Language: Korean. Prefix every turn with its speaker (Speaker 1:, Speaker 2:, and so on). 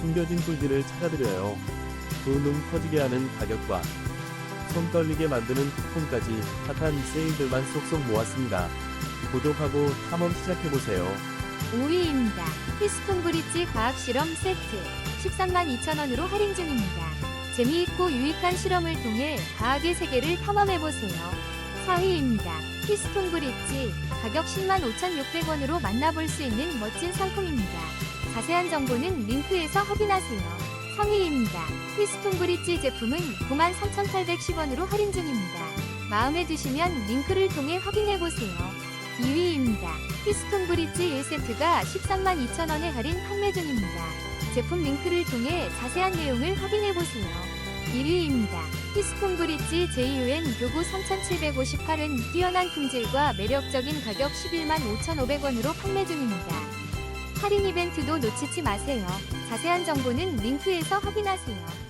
Speaker 1: 숨겨진 꿀들을 찾아드려요. 두눈 터지게 하는 가격과 손 떨리게 만드는 쿠폰까지 핫한 세일들만 쏙쏙 모았습니다. 구독하고 탐험 시작해보세요.
Speaker 2: 5위입니다. 히스톤 브릿지 과학 실험 세트 13만 2천원으로 할인 중입니다. 재미있고 유익한 실험을 통해 과학의 세계를 탐험해보세요. 4위입니다. 히스톤 브릿지 가격 10만 5,600원으로 만나볼 수 있는 멋진 상품입니다. 자세한 정보는 링크에서 확인하세요. 3위입니다. 히스톤 브릿지 제품은 9만 3,810원으로 할인 중입니다. 마음에 드시면 링크를 통해 확인해보세요. 2위입니다. 피스톤 브릿지 1세트가 13만 2천원에 할인 판매 중입니다. 제품 링크를 통해 자세한 내용을 확인해보세요. 1위입니다. 피스톤 브릿지 JUN 교구 3758은 뛰어난 품질과 매력적인 가격 11만 5,500원으로 판매 중입니다. 할인 이벤트도 놓치지 마세요. 자세한 정보는 링크에서 확인하세요.